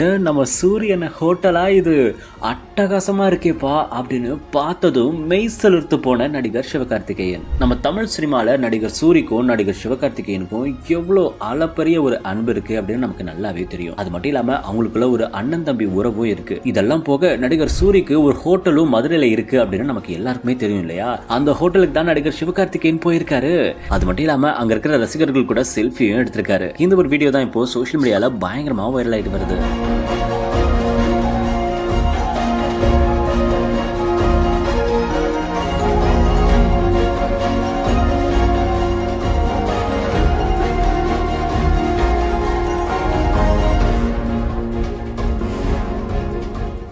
அட நம்ம சூரியன் ஹோட்டலா இது அட்டகாசமா இருக்கேப்பா அப்படின்னு பார்த்ததும் மெய் செலுத்து போன நடிகர் சிவகார்த்திகேயன். நம்ம தமிழ் சினிமால நடிகர் சூரிக்கும் நடிகர் சிவகார்த்திகேயனுக்கும் எவ்வளோ அளப்பரிய ஒரு அன்பு இருக்கு அப்படின்னு நமக்கு நல்லாவே தெரியும். அது மட்டும் இல்லாம அவங்களுக்குள்ள ஒரு அண்ணன் தம்பி உறவும் இருக்கு. இதெல்லாம் போக நடிகர் சூரிக்கு ஒரு ஹோட்டலும் மதுரையில இருக்கு அப்படின்னு நமக்கு எல்லாருக்குமே தெரியும் இல்லையா? அந்த ஹோட்டலுக்கு தான் நடிகர் சிவகார்த்திகேயன் போயிருக்காரு. அது மட்டும் இல்லாம அங்க இருக்கிற ரசிகர்கள் கூட செல்ஃபியும் எடுத்திருக்காரு. இந்த ஒரு வீடியோ தான் இப்போ சோஷியல் மீடியால பயங்கரமா வைரல் ஆயிட்டு வருது.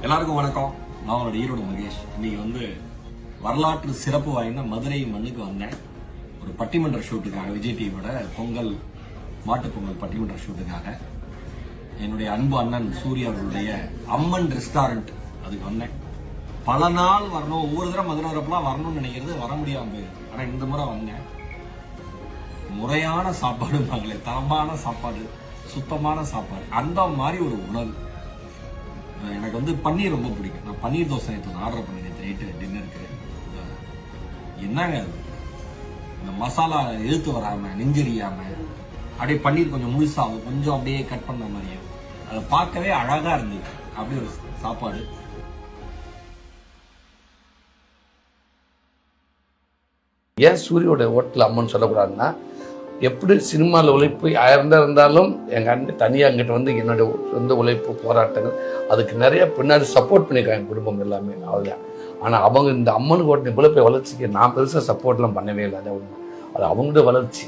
எல்லாருக்கும் வணக்கம். நான் உங்களோட ஈரோடு மகேஷ். இன்னைக்கு வந்து வரலாற்று சிறப்பு வாய்ந்த மதுரை மண்ணுக்கு வந்தேன். ஒரு பட்டிமன்ற ஷூட்டுக்காக விஜய் டிவியோட பொங்கல் மாட்டு பொங்கல் பட்டிமன்ற ஷூட்டுக்காக என்னுடைய அன்பு அண்ணன் சூர்யா அவர்களுடைய அம்மன் ரெஸ்டாரண்ட் அதுக்கு வந்தேன். பல நாள் வரணும் ஒவ்வொரு தடவை மதுரை வரப்பெல்லாம் வரணும்னு நினைக்கிறது வர முடியாம போயிருக்கு ஆனால் இந்த முறை வந்தேன். முறையான சாப்பாடுப்பாங்களே தரமான சாப்பாடு சுத்தமான சாப்பாடு அந்த மாதிரி ஒரு உணவு. எனக்கு வந்து பன்னீர் ரொம்ப பிடிக்கும். நான் பன்னீர் தோசை நேற்று ஆர்டர் பண்ணியிருந்தேன் நைட்டு டின்னருக்கு என்னங்க அது? இந்த மசாலா இழுத்து வராமல் நெஞ்செரியாம அப்படியே பன்னீர் கொஞ்சம் முழுசாகும் கொஞ்சம் அப்படியே கட் பண்ண மாதிரியும். அதை பார்க்கவே அழகா இருந்தது. அப்படி ஒரு சாப்பாடு. ஏன் சூரியோட ஹோட்டல் அம்மன் சொல்லக்கூடாதுன்னா எப்படி சினிமாவில் உழைப்பு ஆயிரம் இருந்தாலும் எங்கள் அண்ணன் தனியாக அங்கிட்ட வந்து என்னோட சொந்த உழைப்பு போராட்டங்கள் அதுக்கு நிறைய பின்னாடி சப்போர்ட் பண்ணியிருக்காங்க என் குடும்பம் எல்லாமே அவ்வளோதான் ஆனால் அவங்க இந்த அம்மனுக்கு ஓட்டின இவ்வளோ போய் வளர்ச்சிக்கு நான் பெருசாக சப்போர்ட்லாம் பண்ணவே இல்லை அது அது அவங்களோட வளர்ச்சி.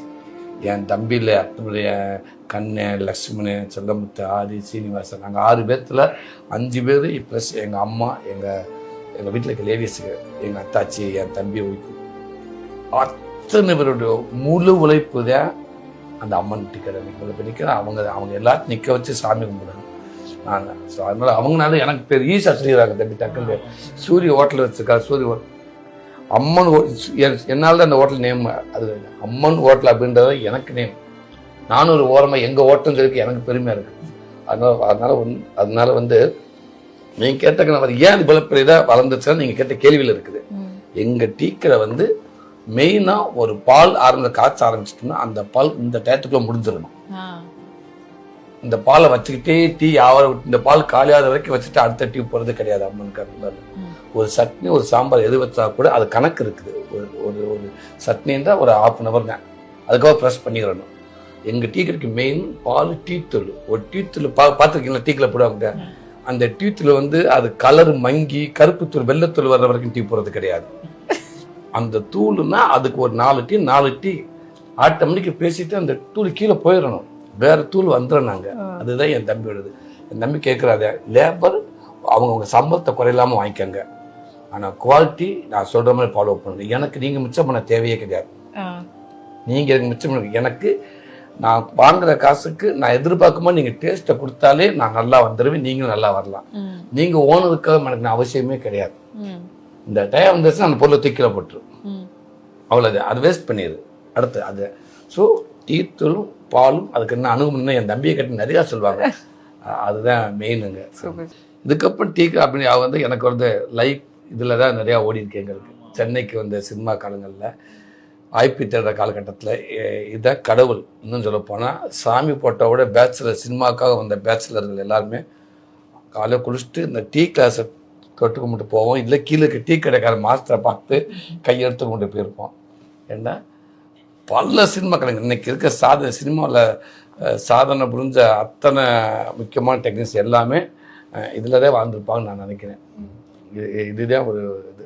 என் தம்பியில் அத்தனுடைய கண்ணு லக்ஷ்மணன் செல்லமுத்து ஆதி சீனிவாசன் நாங்கள் ஆறு பேர்த்தில் அஞ்சு பேர் ப்ளஸ் எங்கள் அம்மா எங்கள் எங்கள் வீட்டில் இருக்க லேடிஸுக்கு எங்கள் அத்தாச்சி என் தம்பி ஒய்ஃபு அத்தனை பேருடைய முழு உழைப்பு தான் அந்த அம்மன் டிக்கெட் இவ்வளோ பேர் நிற்கிறேன் அவங்க அவங்க எல்லாத்தையும் நிற்க வச்சு சாமி கும்பிடணும் நான் ஸோ அதனால அவங்கனால எனக்கு பேர் ஈஸா சொல்லிடுறாங்க தம்பி டக்குன்னு. சூரிய ஹோட்டல் வச்சுருக்கா சூரிய ஹோட்டல் அம்மன் என்னால் தான் அந்த ஹோட்டல் நேம் அது அம்மன் ஹோட்டல் அப்படின்றது எனக்கு நேம் நானும் ஒரு ஓரமாக எங்கள் ஹோட்டல் இருக்கு எனக்கு பெருமையாக இருக்கு. அதனால அதனால வந்து அதனால வந்து நீங்கள் கேட்ட நபர் ஏன் இவ்வளோ பெரிய இதாக வளர்ந்துச்சுன்னா நீங்கள் கேட்ட கேள்வியில் இருக்குது. எங்கள் டீக்கரை வந்து மெயினாக ஒரு பால் ஆரம்ப காய்ச்ச ஆரம்பிச்சிட்டோம்னா அந்த பால் இந்த டயத்துக்குள்ள முடிஞ்சிடணும். இந்த பாலை வச்சுக்கிட்டே டீ ஆவர இந்த பால் காலியாத வரைக்கும் வச்சுட்டு அடுத்த டீ போறது கிடையாது அம்மனுக்கு. ஒரு சட்னி ஒரு சாம்பார் எது வச்சா கூட அது கணக்கு இருக்குது. ஒரு ஒரு ஒரு சட்னின்றா ஒரு ஹாஃப் அன் ஹவர் தான். அதுக்காக ப்ரெஸ் பண்ணிடணும் எங்க டீ கடைக்கு மெயின் பால் டீ தூள். ஒரு டீ தூள் பா பார்த்துருக்கீங்களா? டீக்கில் போடுவாங்க அந்த டீ தூள் வந்து அது கலர் மங்கி கருப்பு தூள் வெள்ளத்தூள் வர்ற வரைக்கும் டீ போடுறது கிடையாது. அந்த தூளுனா அதுக்கு ஒரு நாலு டீ நாலு டீ ஆட்டோமேட்டிக்கு பேசிட்டு அந்த தூள் கீழே போயிடணும். வேற தூள் வந்துடுறாங்க அதுதான் என் தம்பியோடது. என் தம்பி கேட்குறாத லேபர் அவங்கவுங்க சம்பளத்தை குறையில்லாம வாங்கிக்கோங்க. ஆனா குவாலிட்டி நான் சொல்ற மாதிரி ஃபாலோ பண்ணுங்க எனக்கு நீங்க மிச்சம் பண்ண தேவையே கிடையாது. நீங்க எனக்கு மிச்சம் பண்ணுங்க எனக்கு நான் வாங்குற காசுக்கு நான் எதிர்பார்க்கும்போது நீங்க டேஸ்ட்டை கொடுத்தாலே நான் நல்லா வந்துடுவேன் நீங்களும் நல்லா வரலாம். நீங்க ஓனருக்காக எனக்கு நான் அவசியமே கிடையாது. இந்த டைம் வந்துச்சுன்னா அந்த பொருளை தூக்கில போட்டுரும். அவ்வளோதான் அது வேஸ்ட் பண்ணிடுது அடுத்து அது. ஸோ டீத்தூளும் பாலும் அதுக்கு என்ன அணுகுமுன்னு என் தம்பியை கட்டி நிறையா சொல்லுவாங்க அதுதான் மெயினுங்க இதுக்கப்புறம் டீ காப்பி அவ வந்து எனக்கு வந்து லைஃப் இதில் தான் நிறையா ஓடி இருக்கு எங்களுக்கு. சென்னைக்கு வந்த சினிமா காலங்களில் வாய்ப்பு தேடுற காலகட்டத்தில் இதான் கடவுள் இன்னும் சொல்ல போனால் சாமி போட்டோட பேச்சுலர் சினிமாக்காக வந்த பேச்சுலர்கள் எல்லாருமே காலையில் குளிச்சுட்டு இந்த டீ கிளாஸை தொட்டு கும்பிட்டு போவோம். இல்லை கீழே இருக்க டீ கடைக்கார மாஸ்டரை பார்த்து கையெடுத்து கொண்டு போயிருப்போம். ஏன்னா பல சினிமா கலைஞர் இன்னைக்கு இருக்க சாதனை சினிமாவில் சாதனை புரிஞ்ச அத்தனை முக்கியமான டெக்னிக்ஸ் எல்லாமே இதில் தான் வாழ்ந்துருப்பாங்கன்னு நான் நினைக்கிறேன். இது இதுதான் ஒரு இது